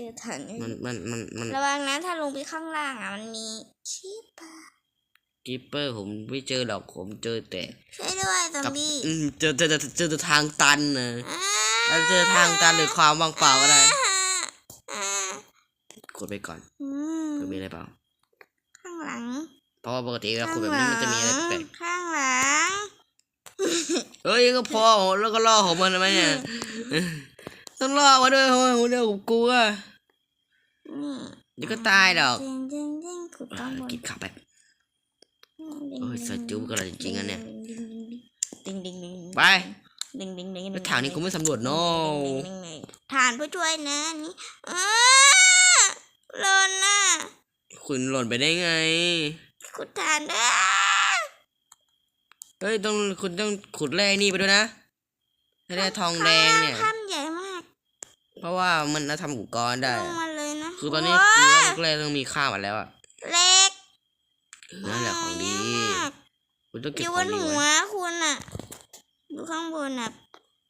เจอถังมันมันมันมันระวังนะถ้าลงไปข้างล่างอะมันมีชีปะกิปเปอร์ผมไม่เจอหรอกผมเจอแต่ช่วยด้วยซอมกับบี้อืมเจอเจอเจอเจอแต่ทางตันนะอ่าเราเจอทางตันหรือความว่างเปล่าก็ได้อ่ากดไปก่อนอืมเผื่อมีอะไรเปล่า ข้างหลัง เพราะว่าปกติเวลาขุดแบบนี้มันจะมีอะไรแปลกข้างหลังๆเฮ้ยก็พอแล้วก็ล่อของมันทำไมเนี่ย ต้องล่อมาด้วยโอ้ยเดี๋ยวผมกลัวนี่เดี๋ยวก็ตายดอกเด้งเด้งเด้งขุดเอข้างอบนกินข้าวแบบเด้งโอ้ยสายจุ๊บก็อร่อยจริงๆอะเนี่ยดิงดิงดิงไปดิงดิงดิงแล้วทางนี้กูไม่สำรวจเนาะฐานผู้ช่วยนะนี่อ้าหล่นน่ะคุณหล่นไปได้ไงขุดฐานเด้อเฮ้ยต้องคุณต้องขุดแร่นี่ไปด้วยนะให้ได้ทองแดงเนี่ยถ้ำใหญ่มาก เพราะว่ามันน่าทำอุปกรณ์ได้ ลงมาเลยนะคือตอนนี้โยคือแร่ต้องมีค่าหมดแล้วอะเล็กเออนั่นแหละของดีมากคุณต้องอเก็บยู่ขบองนดีหัวไว้คุณอะ ดูข้างบนอะ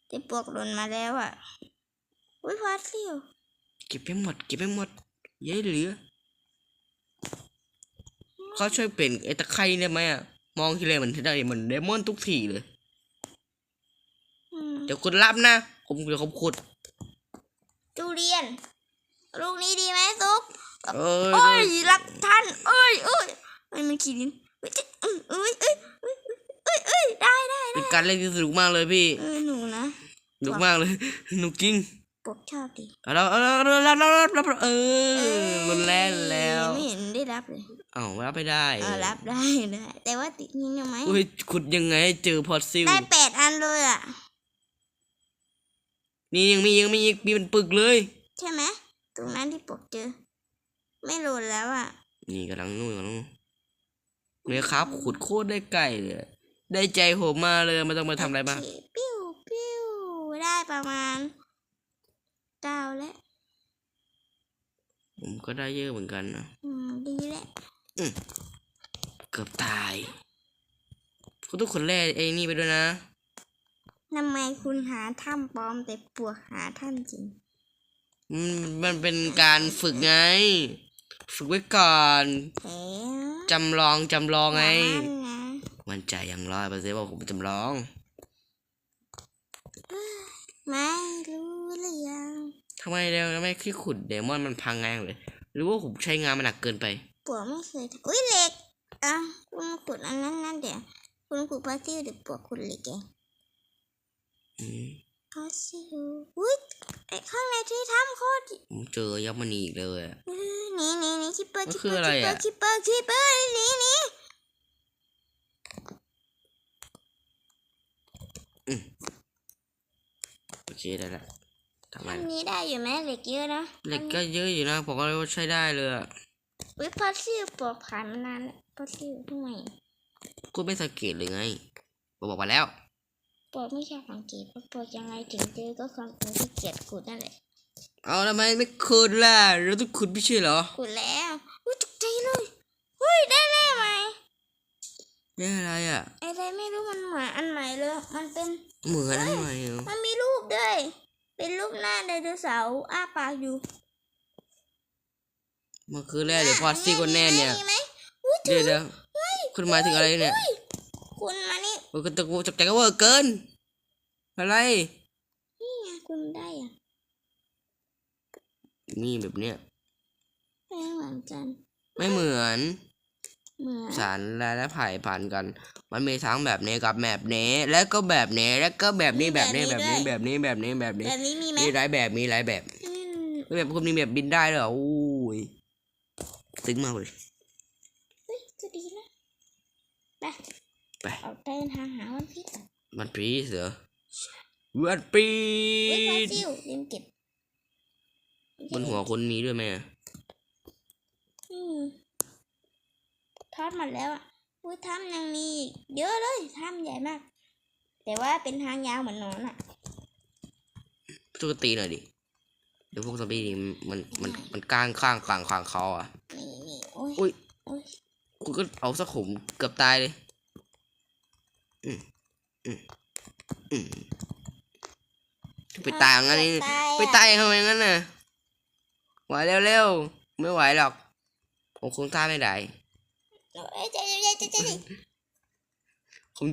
แต่ปลวกหล่นมาแล้วอะ อุ้ยพาสซิลเก็บไปหมด เก็บไปหมดอย้ายเหลือเขาช่วยเปลี่ยนไอ้ตะไคร้ได้ไหมอะมองทีไรเหมือนได้เหมือนเดมอนทุกทีเลย อืมเดี๋ยวคุณรับนะ ผมเดี๋ยวผมขุด ทุเรียน ลูกนี้ดีไหมซุกเอ้ย โอ้ยรักท่านเอ้ยเอ้ยเอ้ยมันขีดินเอ้ยเอ้ยเอ้ยเอ้ยเอ้ยเอ้ยเอ้ยได้ได้เป็นการเล่นที่สนุกมากเลยพี่เออหนูนะสนุกมากเลยสนุกจริงปกชอบดิเอาแล้วเอาแล้วเอาแล้วเอาแล้วเอาแล้วเออรุนแรงแล้วไม่เห็นได้รับเลยเอ้ารับไม่ได้เออรับได้ได้แต่ว่าติดนี่ยังไหมอุ้ยขุดยังไงให้เจอพอสซิลได้แปดอันเลยอะ นี่ยังมียังมีอีกมีเป็นปึกเลย ใช่ไหมตรงนั้นที่ปกเจอ ไม่โหลดแล้วอะ นี่กำลังนู่นกำลังนู่นเนี่ยครับ ขุดโคตรได้ไก่เลย ได้ใจผมมาเลยไมันต้องมาทำอะไรบ้างโเคปิ้วปิ้วได้ประมาณเก้าแล้ว ผมก็ได้เยอะเหมือนกันนะอืมดีแล้วเกือบตายคุณต้องขนแร่ไอ้นี่ไปด้วยนะ ทำไมคุณหาถ้ำปลอมแต่ปวกหาถ้ำจริงมันมันเป็นการฝึกไง ฝึกไว้ก่อนเอ๋จำลองจำลองไง นั่นนะมันใจอย่างร้อยเปอร์เซ็นต์ว่าผมจำลอง ไม่รู้หรือยังทำไมเดี๋ยวไม่คิดขุดเดมอนมันพังงานเลย หรือว่าผมใช้งานมันหนักเกินไป ปวกไม่เคยทำอุ้ยเหล็กอะคุณขุดอันนั้นนั่นเดี๋ยวคุณขุดพาซิลเดี๋ยวปวกขุดเหล็กเอง อืมพาซิลอุ้ยไอข้างในที่ถ้ำโคตรผมเจอยักษ์มณีอีกเลยอะเออหนี่นี่นี่คิปเปอร์มันคิปคืเปออร์อะไรคิปเปออะ ร์คิปเปอร์คิปเปอร์หนี่นี่โอเคได้ละทำไมอันล่ะนี้ได้อยู่ไหมเหล็กเยอะนะเหล็กก็เยอะอยู่นะผมก็เลยว่าใช้ได้เลยอะอุ้ยพาซิลปวกผ่านมานานแล้วพาซิลทำไมกูไม่สังเกตเลยไงผมบอกมาแล้ว ปวกไม่ใช่สังเกตว่าปวกยังไงถึงเจอก็ความเป็นที่เกียจขุดนั่นแหละเอาทำไมไม่ขุดล่ะเราต้องขุดไม่ใช่เหรอขุดแล้วอุ้ยตกใจเลยอุ้ยได้แน่ไหมนี่อะไรอะอะไรไม่รู้มันเหมือนอันใหม่เลยมันเป็นเหมือนอะไรเหรอมันมีรูปด้วยเป็นรูปหน้าไดโนเสาร์อ้าปากอยู่มันคือแร่หรือพอสซี่กันแน่เนี่ยมีไหมอุ้ยเดี๋ยวเดี๋ยวคุณหมายถึงอะไรเนี่ยคุณมานี่ โอ้ยคุณตะกูจับใจก็เวอร์เกิน อะไร นี่ไงคุณได้อะนี่แบบเนี้ยไม่เหมือนกัน ไม่เหมือน เหมือนสารและและไผ่ผ่านกัน มันมีทั้งแบบนี้กับแบบนี้ แล้วก็แบบนี้ แล้วก็แบบนี้แบบนี้แบบนี้แบบนี้แบบนี้แบบนี้ แบบนี้มีไหมมีหลายแบบมีหลายแบบอืมแบบคุณมีแบบบินได้ด้วยเหรออู้ยตึงมากเลยเฮ้ยก็ดีนะไป ไปออกเดินทางหาวันพีชกันมันปีเสือวันปีอุ้ยพาซิลลืมเก็บบนหัวคุณมีด้วยไหมอะอืมทอดหมดแล้วอะอุ้ยถ้ำยังมีอีกเยอะเลยถ้ำใหญ่มาก แต่ว่าเป็นทางยาวเหมือนหนอนอะช่วยกันตีหน่อยดิเดี๋ยวพวกซอมบี้นี่มันมันมันก้างข้างกลางขวางเขาอะนี่นี่โอ้ยอุ้ยโอ้ย คุณก็เอาสักขุมเกือบตายเลย อืมอืมอืมไปตายงั้นนี่ไปตายทำไมงั้นน่ะไวเร็วๆไม่ไหวหรอกผมคงท่าไม่ได้ผม